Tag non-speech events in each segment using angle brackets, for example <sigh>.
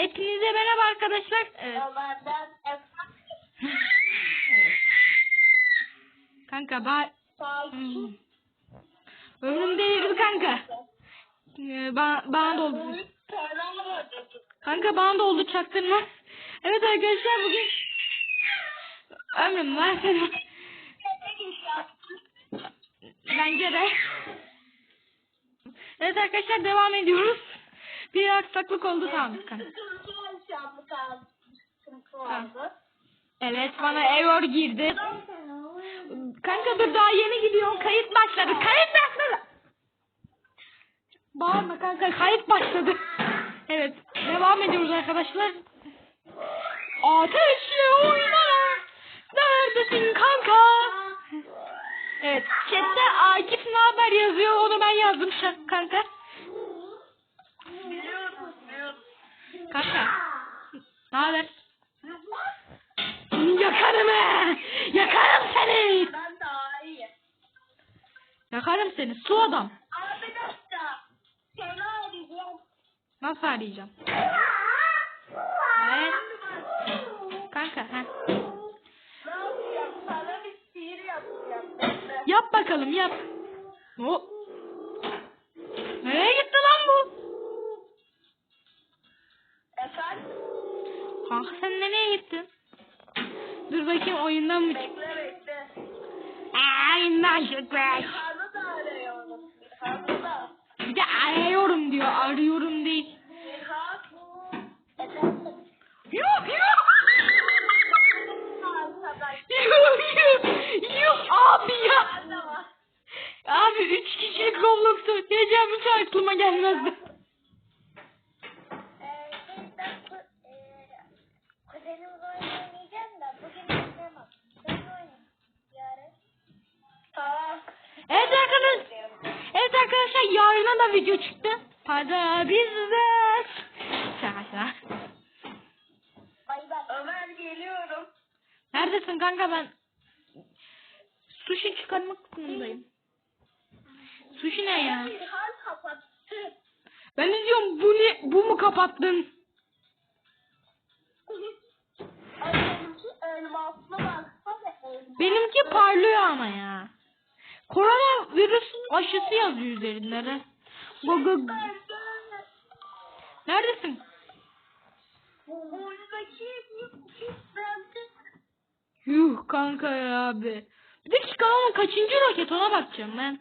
Hepinize merhaba arkadaşlar. Evet. Babadan Kanka ba. Hmm. Ömrüm delirdi kanka. Ee, ba bana da oldu. Kanka bana da oldu çaktırma. Evet arkadaşlar bugün ömrüm var senin. Bence de. Evet arkadaşlar devam ediyoruz. Bir aksaklık oldu tamam kanka. Evet bana error girdi. Kanka dur daha yeni gidiyorum. Kayıt başladı. Kayıt başladı. Bağırma kanka kayıt başladı. Evet devam ediyoruz arkadaşlar. Ateşle oyna. Neredesin kanka? Evet chatte Akif ne haber yazıyor onu ben yazdım kanka. Kanka ne haber? Yakarım he. Yakarım seni. Ben daha iyi. Yakarım seni su adam. Arkadaşlar seni arayacağım. Nasıl arayacağım? Evet. Kanka ha. Ne yapacağım? Sana bir sihir yapacağım. Yap bakalım yap. O. Nereye Kanka sen nereye gittin? Dur bakayım oyundan mı çıktı? Bekle bekle. Aa, oyundan çıktı. İlhan'ı da arıyorum. İlhan'ı da. Bir de arıyorum diyor. Arıyorum değil. Yok yok. Yok yok. Yok abi ya. Abi üç kişilik Roblox'u oynayacağım hiç aklıma gelmezdi. Arkadaşlar yarına da video çıktı. Hadi bizler. Şaka şaka. Ömer geliyorum. Neredesin kanka ben? Sushi çıkarmak kısmındayım. Sushi ne ya? Ben de diyorum bu ne? Bu mu kapattın? Benimki parlıyor ama ya. Korona virüs aşısı yazıyor üzerinde de. Google. Neredesin? Yuh kanka ya abi. Bir de çıkan kaçıncı roket ona bakacağım ben.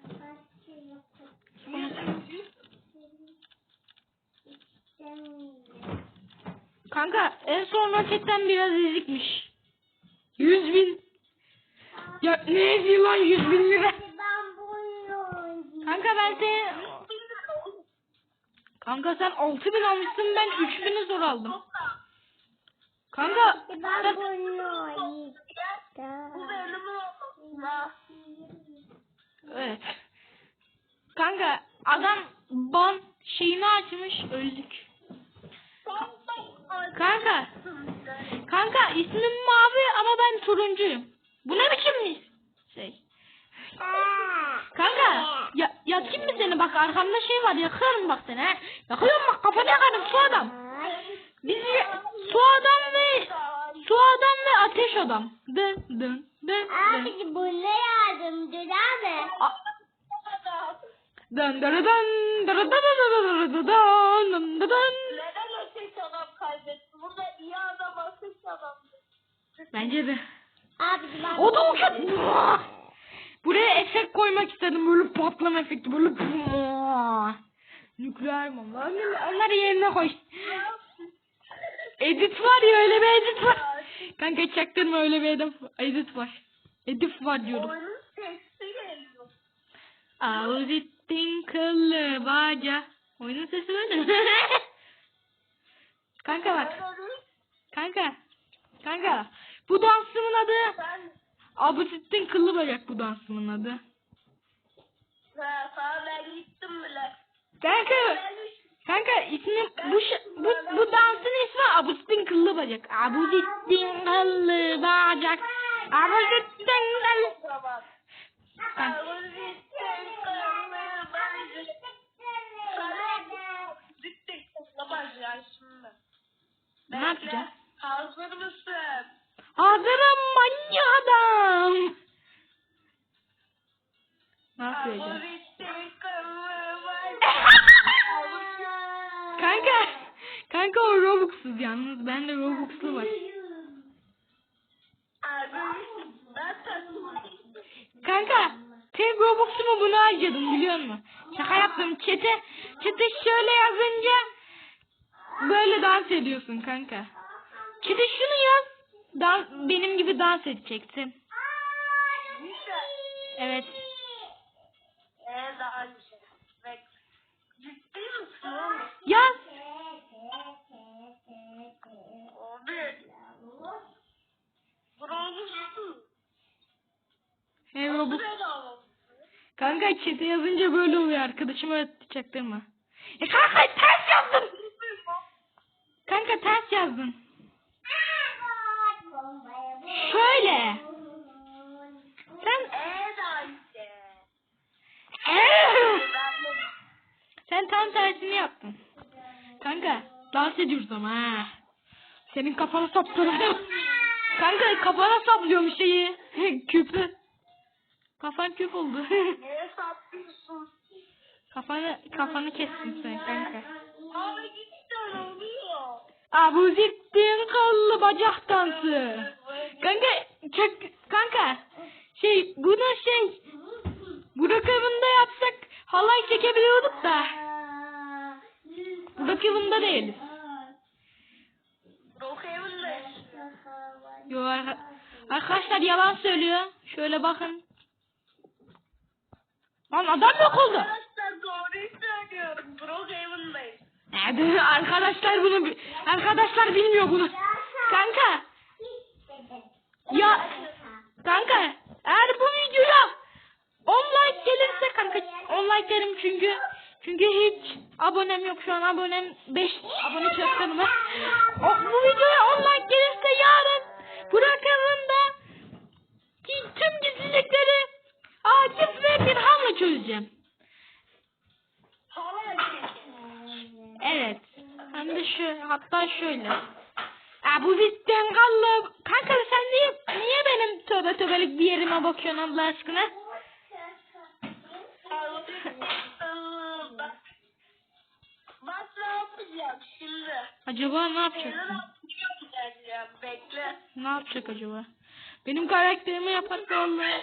Kanka en son roketten biraz ezikmiş. Yüz bin. Ya ne eziği lan yüz bin lira. Ben bu oyunu oynayacağım. Kanka ben seni... Kanka sen altı bin almışsın ben üç bini zor aldım. Kanka sen... Evet. Kanka adam ban şeyini açmış öldük. Kanka. Kanka ismim mavi ama ben turuncuyum. Bu ne biçim? Şey. Kanka ya, yakayım mı seni bak arkamda şey var yakarım bak seni he. Yakıyorum bak kafanı yakarım su adam. Biz ya- su adam ve su adam ve ateş adam. Dın dın dın dın. Abi bu ne yardımcı abi? A- Dın dın dın dın dın dın dın dın dın dın dın. Neden ateş adam kaybetti? Burada iyi adam ateş adam. Bence de. Abi O da uçak. Buraya efekt koymak istedim böyle patlama efekti böyle. Nükleer bomba. Onlar- Onları yerine koy. Edit var ya öyle bir edit var. Kanka çaktırma öyle bir edit, edit var. Edit var diyorum. Avuzittin kıllı baca. Oyunun sesi böyle. kanka bak. Kanka. Kanka. Bu dansımın adı Abusittin kıllı bacak bu dansımın adı. Ha, ben gittim bile. Kanka, kanka ismi bu bu, bu dansın ismi Abusittin kıllı bacak. Abusittin kıllı bacak. Abusittin kıllı. Ne yapacağız? Hazır mısın? Hazırım manyak adam. Var. <laughs> Kanka. Kanka o Robux'suz yalnız. Bende Robux'lu var. Kanka. Tek Robux'umu buna harcadım biliyor musun? Şaka yaptım. Çete, çete şöyle yazınca böyle dans ediyorsun kanka. Çete şunu yaz. Dans, benim gibi dans edeceksin. Evet. Daha güzel. Bek. Ciddi misin? Yaz. Abi. Bronzsun. Hey Robux. Kanka çete yazınca böyle oluyor arkadaşım öğretti çaktırma. E kanka ters yazdın. Kanka ters yazdın. Şöyle. Sen Ee daha işte. Eee! Ben de sen tam tersini yaptın. Kanka dans ediyoruz ama ha. Senin kafana saptırırım. Kanka kafana saplıyorum şeyi. <laughs> Küpü. Kafan küp oldu. neye saplıyorsun? kafanı kafanı kestin sen kanka. Abi oluyor. Abuzittin kıllı bacak dansı. Kanka çak kanka şey bunu şey Burak evinde yapsak halay çekebiliyorduk da Evinde değiliz. Brookhaven'da Yo arka- arkadaşlar yalan söylüyor. Şöyle bakın. Lan adam yok oldu. Arkadaşlar doğruyu söylüyorum. Brookhaven'dayım. Nerede? Arkadaşlar bunu arkadaşlar bilmiyor bunu. Kanka ya kanka eğer bu videoya 10 like gelirse kanka 10 like derim çünkü çünkü hiç abonem yok şu an abonem 5 abone çöktüm O, bu videoya 10 like gelirse yarın Burak ki tüm gizlilikleri Akif ve Birhan'la çözeceğim. Evet. Hem de şu hatta şöyle. Aa, bu bitten kallı. Kanka sen niye niye benim tövbe tövbelik bir yerime bakıyorsun Allah aşkına? Acaba ne yapacak? Bekle. Ne yapacak acaba? Benim karakterimi yapar vallahi.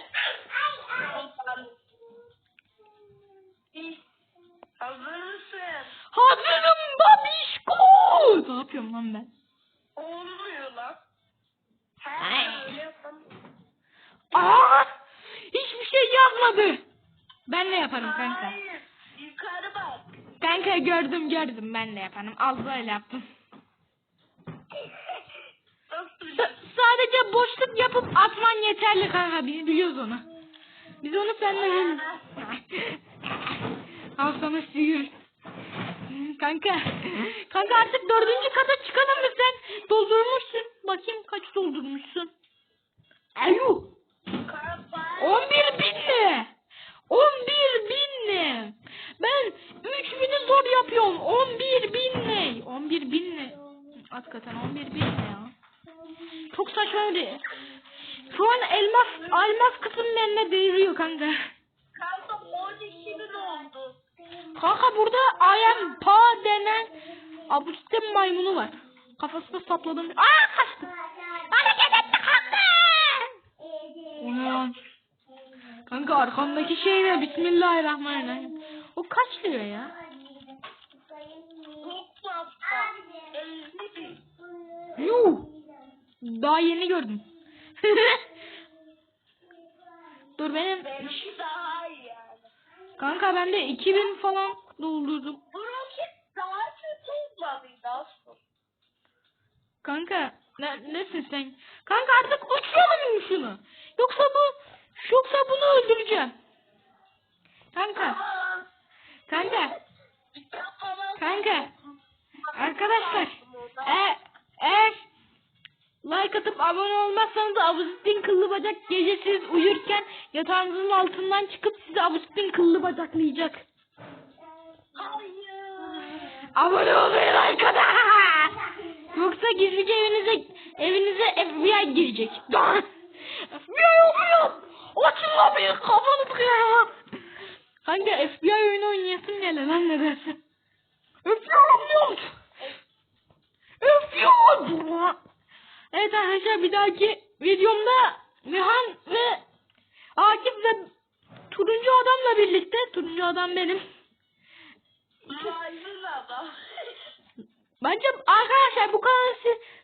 Hazır mısın? Hazırım babişko. Ne yapıyorum lan ben? Olmuyor lan. Aa! Hiçbir şey yapmadı. Ben de yaparım kanka. Hayır. Yukarı bak. Kanka gördüm gördüm ben de yaparım. Al böyle yaptım. Nasıl S- sadece boşluk yapıp atman yeterli kanka biz biliyoruz onu. Biz onu senden <laughs> Al sana sihir. Kanka. Kanka artık dördüncü kata çıkalım mı sen? Doldurmuşsun. Bakayım kaç doldurmuşsun. Ayu. Kapat. 11 bin mi? 11 bin ne? Ben 3000'i zor yapıyorum. 11 bin ne? 11 bin ne? Hakikaten 11 bin ne ya? Çok saçma bir. Şu an elmas elmas kısım benimle değiriyor kanka. Kanka 12 bin oldu. Kanka burada am pa denen abustem maymunu var. Kafasına sapladım. Aa kaçtı. Hareket etti kanka. O ne lan? Kanka arkamdaki şey ne? Bismillahirrahmanirrahim. O kaç lira ya? Çok fazla. 50 bin. Yuh. Daha yeni gördüm. <laughs> Dur benim. Benimki daha. Kanka ben de 2000 falan doldurdum. Bu roket daha kötü olmalıydı aslında. Kanka ne, nesin sen? Kanka artık uçuralım şunu? Yoksa bu yoksa bunu öldüreceğim. Kanka kanka kanka arkadaşlar like atıp abone olmazsanız Abuzittin kıllı bacak gece siz uyurken yatağınızın altından çıkıp sizi Abuzittin kıllı bacaklayacak. Hayır. Abone olmayı like atın. Yoksa gizlice evinize evinize FBI girecek. FBI oluyor. Açın kapıyı kafanı kıyar. Kanka FBI oyunu oynayasın gele lan ne dersin? FBI oluyor. FBI. Evet arkadaşlar bir dahaki videomda Nihan ve Akif ve turuncu adamla birlikte turuncu adam benim. <laughs> Bence arkadaşlar bu kanalın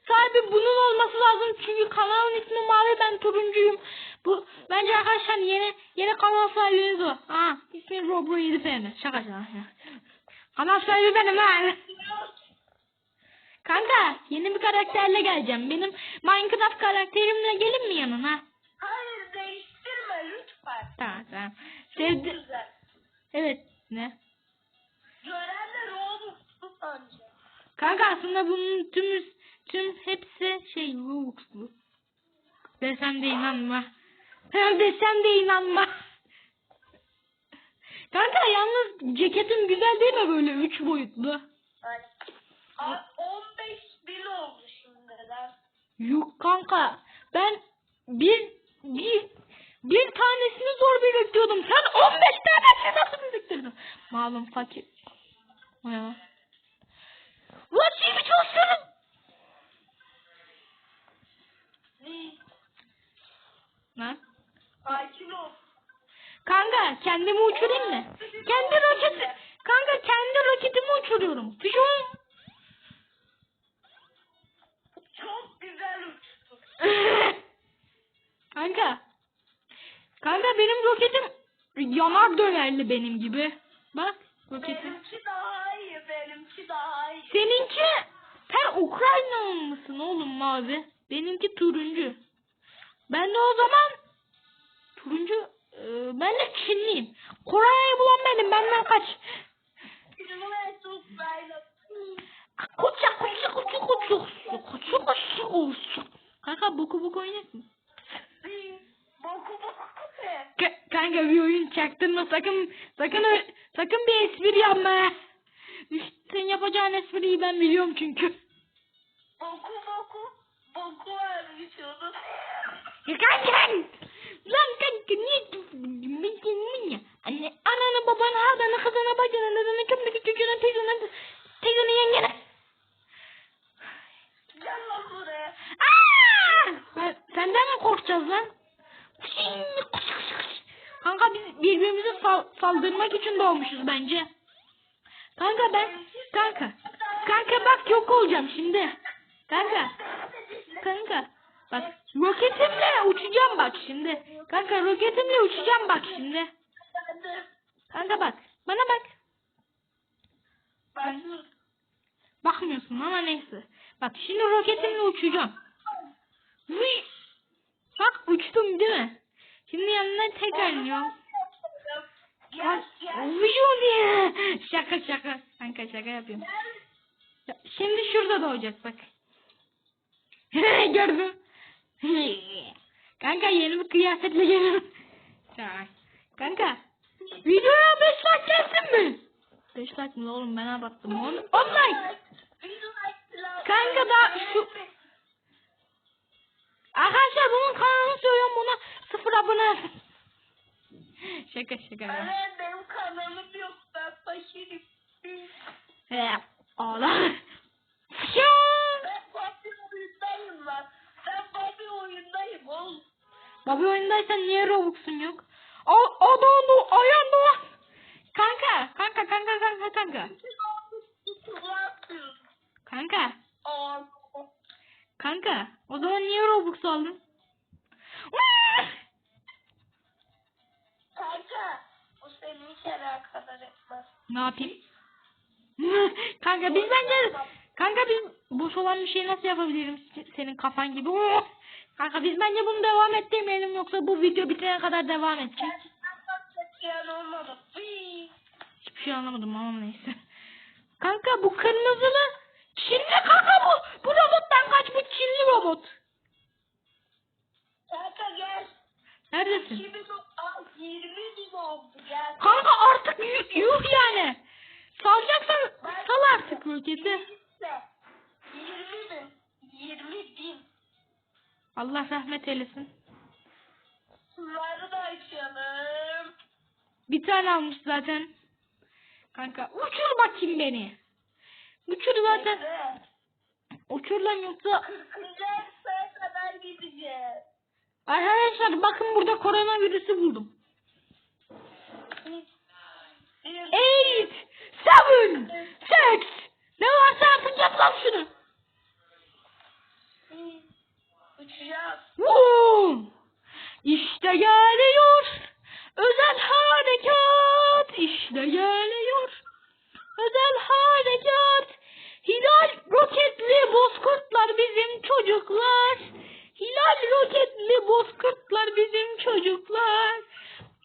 sahibi bunun olması lazım çünkü kanalın ismi mavi ben turuncuyum. Bu bence arkadaşlar yeni yeni kanal sahibiniz o. Ha ismi Robro 7 FM. Şaka şaka. Kanal sahibi benim ha. Kanka yeni bir karakterle geleceğim. Benim Minecraft karakterimle gelin mi yanına? Hayır değiştirme lütfen. Tamam tamam. Sevdi. Evet ne? Görenler Robux'lu sanacak. Kanka aslında bunun tüm tüm hepsi şey Robux'lu. Desem de inanma. Desem de inanma. Kanka yalnız ceketin güzel değil mi böyle üç boyutlu? Yani, Abi 15 bin oldu şimdiden. Yok kanka. Ben bir bir bir tanesini zor biriktiriyordum. Sen 15 tanesini nasıl biriktirdin? Malum fakir. Ya. Ulan şey mi çalışıyorum? Ne? Lan. Sakin ol. Kanka kendimi uçurayım mı? Kendi roketi. Kanka kendi roketimi uçuruyorum. Fişon. Çok güzel uçtun. Kanka. Kanka benim roketim yanar dönerli benim gibi. Bak roketim. Benimki daha iyi, benimki daha iyi. Seninki sen Ukraynalı mısın oğlum mavi? Benimki turuncu. Ben de o zaman turuncu e, ben de Çinliyim. Kore'yi bulan benim benden kaç. Koça koça koça koça koça koça koça. Kanka boku boku oynak mı? Ka- kanka bir oyun çaktırma sakın sakın sakın bir espri yapma. Sen yapacağın espriyi ben biliyorum çünkü. Boku boku. Boku vermiş onu. Ya kanka lan kanka niye? Anne ananı babanı hadanı kızını bacını dedeni kömdeki çocuğunu teyzeni teyzeni yengene. Gel lan buraya. Aa! Ben, senden mi korkacağız lan? Kanka biz birbirimize sal- saldırmak için doğmuşuz bence. Kanka ben kanka kanka bak yok olacağım şimdi. Kanka kanka bak roketimle uçacağım bak şimdi. Kanka roketimle uçacağım bak şimdi. Kanka bak bana bak. Bakmıyorsun ama neyse. Bak şimdi roketimle uçacağım. Vıy! Bak uçtum değil mi? Şimdi yanına tekrar iniyorum. Vıyu diye. Şaka şaka. Kanka şaka yapıyorum. Şimdi şurada doğacak bak. <laughs> Gördün. Kanka yeni bir kıyafetle geliyorum. Kanka. Videoya 5 like gelsin mi? 5 like mi oğlum ben abarttım. 10 like. Kanka da şu- Arkadaşlar bunun kanalını söylüyorum buna sıfır abone. şaka şaka ya. Evet benim kanalım yok ben fakirim. He, ağla. Ben Bobby oyundayım lan. Ben Bobby oyundayım oğlum. Baba oyundaysan niye Robux'un yok? O, o da onu ayağında. Kanka, kanka, kanka, kanka. Kanka, O zaman niye Robux aldın? Kanka bu seni hiç alakadar etmez. ne yapayım? <laughs> kanka biz bence kanka biz boş olan bir şey nasıl yapabilirim senin kafan gibi? kanka biz bence bunu devam ettirmeyelim yoksa bu video bitene kadar devam edecek. Hiçbir şey anlamadım ama neyse. Kanka bu kırmızılı Çinli kanka bu. Bu robottan kaç bu Çinli robot. Kanka gel. Neredesin? 2000 Aa, 20 bin oldu gel. Kanka artık yuh, yuh yani. Salacaksan sal artık roketi. İşte 20 bin. Allah rahmet eylesin. Bunları da açalım. Bir tane almış zaten. Kanka uçur bakayım beni. Uçur zaten. Uçur lan yoksa. 40. sayı kadar gideceğiz. Arkadaşlar bakın burada koronavirüsü buldum. Eight, seven, six. Ne varsa yapacağız lan şunu. uçacağız. Woo! İşte geliyor. Özel harekat. İşte geliyor. Özel harekat. Hilal roketli bozkurtlar bizim çocuklar. Hilal roketli bozkurtlar bizim çocuklar.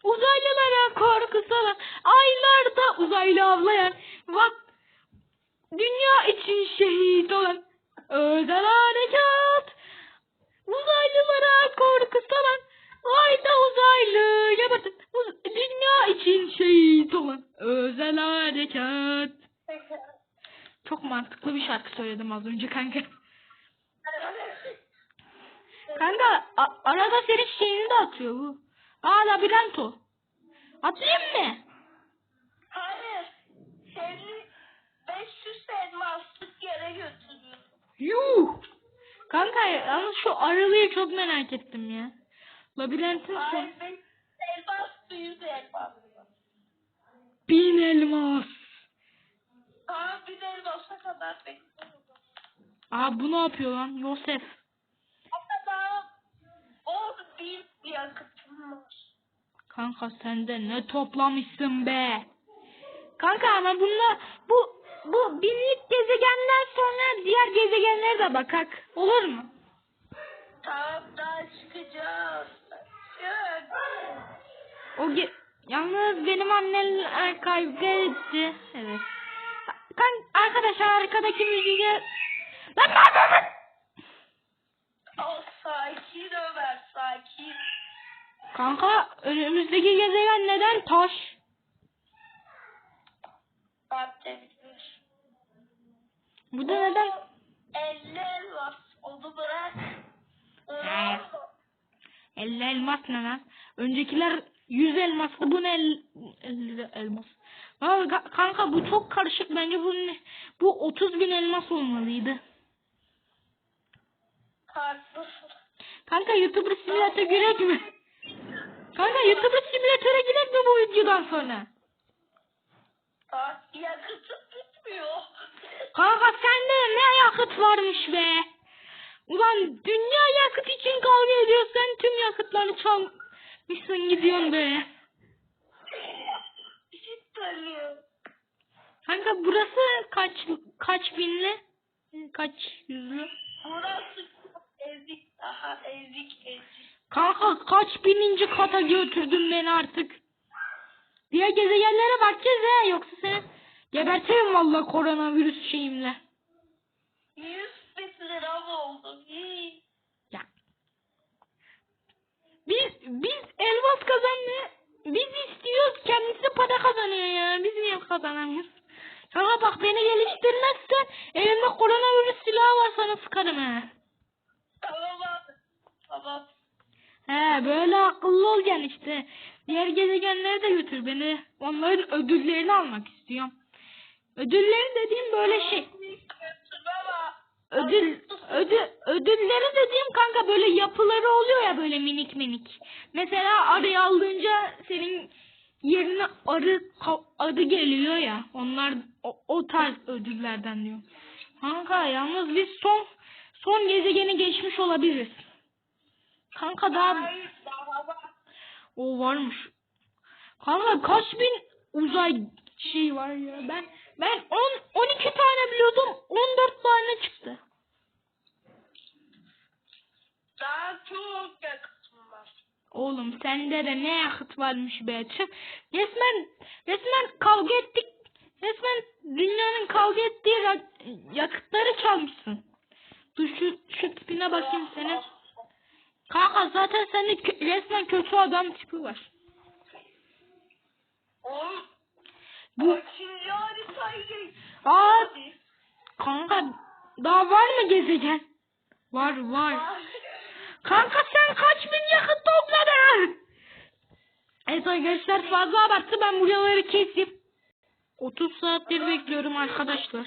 Uzaylılara korku salan, aylarda uzaylı avlayan, vak dünya için şehit olan özel harekat. Uzaylılara korku salan, ayda uzaylı yabatın, dünya için şehit olan özel harekat. <laughs> Çok mantıklı bir şarkı söyledim az önce kanka. Kanka arada senin şeyini de atıyor bu. Aa labirent o. Atayım mı? Hayır. Seni 500 elmaslık yere götürüyorum. Yuh. Kanka yalnız şu aralıyı çok merak ettim ya. Labirentin son. Hayır 500 elmas, 100 elmas. Bin elmas. Tamam bir elmasa kadar bekliyorum. Aa bu ne yapıyor lan? Yosef. Daha 10 bin yakıtım var. Kanka sen de ne toplamışsın be. Kanka ama bununla bu bu binlik gezegenden sonra diğer gezegenlere de bakak. Olur mu? Tamam daha çıkacağız. Çık. O ge- yalnız benim annemler kavga etti. Evet. Kan arkadaşlar arkadaki müziğe lan ne yapıyorsun? O sakin Ömer sakin. Kanka önümüzdeki gezegen neden taş? Demiş. Bu da neden? 50 elmas. Onu bırak. He. 50 elmas ne lan? Öncekiler 100 elmaslı bu ne el, 50 elmas. Aa, kanka bu çok karışık bence bu? Bu 30 bin elmas olmalıydı. Kanka YouTuber simülatör girek mi? Kanka YouTuber simülatöre girek mi bu videodan sonra? Yakıtım bitmiyor. Kanka sende ne yakıt varmış be? Ulan dünya yakıt için kavga ediyorsan tüm yakıtları çalmışsın gidiyorsun be. Ya. Kanka burası kaç kaç binli? Kaç yüzlü? Burası ezik daha ezik ezik. Kanka kaç bininci kata götürdün beni artık. Diğer gezegenlere bakacağız he yoksa seni gebertirim valla koronavirüs şeyimle. 100 bin liram oldu. Ya. Biz biz elmas kazanmıyor. Biz istiyoruz kendisi para kazanıyor ya. Biz niye kazanamıyoruz? Sana bak beni geliştirmezsen elimde koronavirüs silahı var sana sıkarım he. Tamam abi. Tamam. He böyle akıllı olacaksın işte. Diğer gezegenlere de götür beni. Onların ödüllerini almak istiyorum. Ödülleri dediğim böyle şey. Ödül, ödül, ödülleri dediğim kanka böyle yapıları oluyor ya böyle minik minik. Mesela arıyı aldığınca senin yerine arı adı geliyor ya. Onlar o, o tarz ödüllerden diyor. Kanka yalnız biz son son gezegeni geçmiş olabiliriz. Kanka daha o varmış. Kanka kaç bin uzay şey var ya. Ben ben 10 12 tane biliyordum. 14 tane çıktı. Daha çok yakıtım var. Oğlum sende de ne yakıt varmış be. Tüh. Resmen resmen kavga ettik. Resmen dünyanın kavga ettiği yakıtları çalmışsın. Dur şu, şu tipine bakayım senin. Kanka zaten kö- resmen kötü adam tipi var. Oğlum. Bu haritayı geçti? aa kanka daha var mı gezegen? Var var. Kanka sen kaç bin yakıt topladın? Evet arkadaşlar fazla abarttı ben buraları kesip 30 saattir bekliyorum arkadaşlar.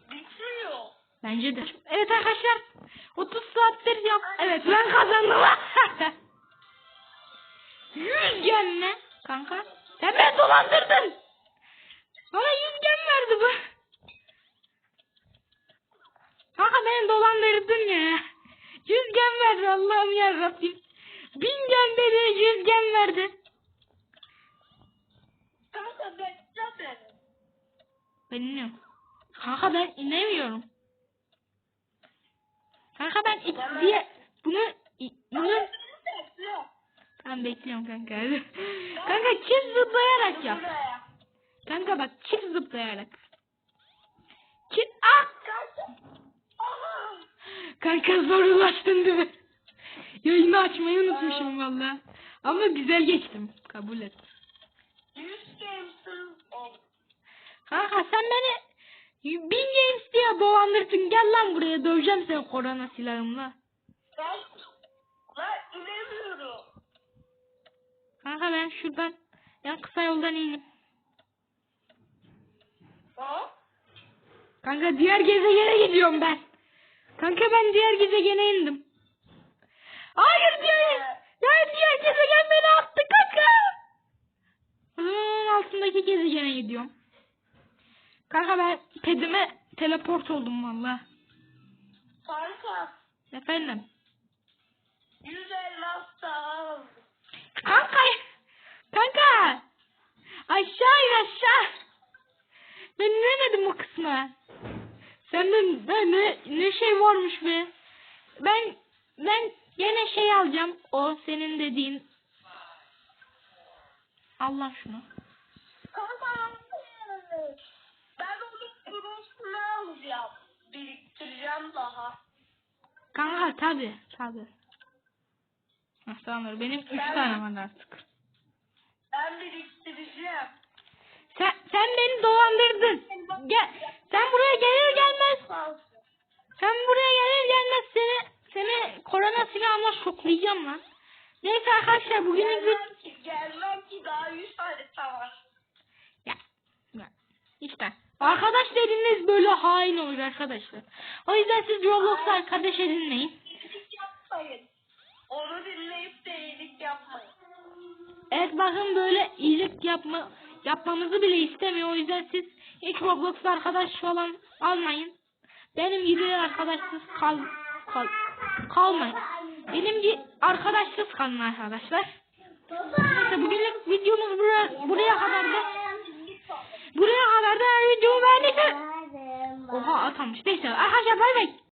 Bitmiyor. Bence de. Evet arkadaşlar 30 saattir yap. Evet ben kazandım. 100 gem ne? Kanka beni dolandırdın. Bana 100 gem verdi bu. Kanka beni dolandırdın ya. 100 gem verdi Allah'ım ya Rabbim. 1000 gem dedi 100 gem verdi. Kanka bekle beni. Ben iniyorum. Kanka ben inemiyorum. Kanka ben diye bunu bunu Ben bekliyorum kanka. <laughs> kanka çift zıplayarak yap. Kanka bak çift zıplayarak. Çift ah! Kanka. Kanka zorlaştın değil mi? Yayını açmayı unutmuşum valla. Ama güzel geçtim. Kabul et. Kanka sen beni Bin Games diye dolandırdın. Gel lan buraya döveceğim seni korona silahımla. Ben Kanka ben şuradan en kısa yoldan ineyim. Ha? Kanka diğer gezegene gidiyorum ben. Kanka ben diğer gezegene indim. Hayır diğer, diğer, diğer gezegen beni attı kanka. Onun altındaki gezegene gidiyorum. Kanka ben pedime teleport oldum valla. Kanka. Efendim. Yüz elmas daha aldım. Kanka. Kanka. Aşağı in aşağı. Ben inemedim o kısma. Senden ne, şey varmış be. Ben ben yine şey alacağım. O senin dediğin. Allah şunu. Kanka ben onu kurusunu alacağım. Biriktireceğim daha. Kanka tabi tabi. Aslanlar benim üç Ben- tane var artık. Ben biriktireceğim. Sen, sen beni dolandırdın. Gel, sen buraya gelir gelmez Sen buraya gelir gelmez seni seni korona silahımla şoklayacağım lan. Neyse arkadaşlar bugünün vid- Gelmem ki, daha yüz tane var. ya, ya, işte arkadaş dediğiniz böyle hain olur arkadaşlar. O yüzden siz Roblox'ta arkadaş edinmeyin. İyilik yapmayın. Onu dinleyip de iyilik yapmayın. Evet bakın böyle iyilik yapma yapmamızı bile istemiyor. O yüzden siz hiç Roblox'ta arkadaş falan almayın. Benim gibi arkadaşsız kal, kal kalmayın. Benim gibi arkadaşsız kalın arkadaşlar. Neyse bugünlük videomuz buraya, buraya kadar da buraya kadar da videomu beğendiyseniz Oha atamamış. Neyse arkadaşlar bay bay.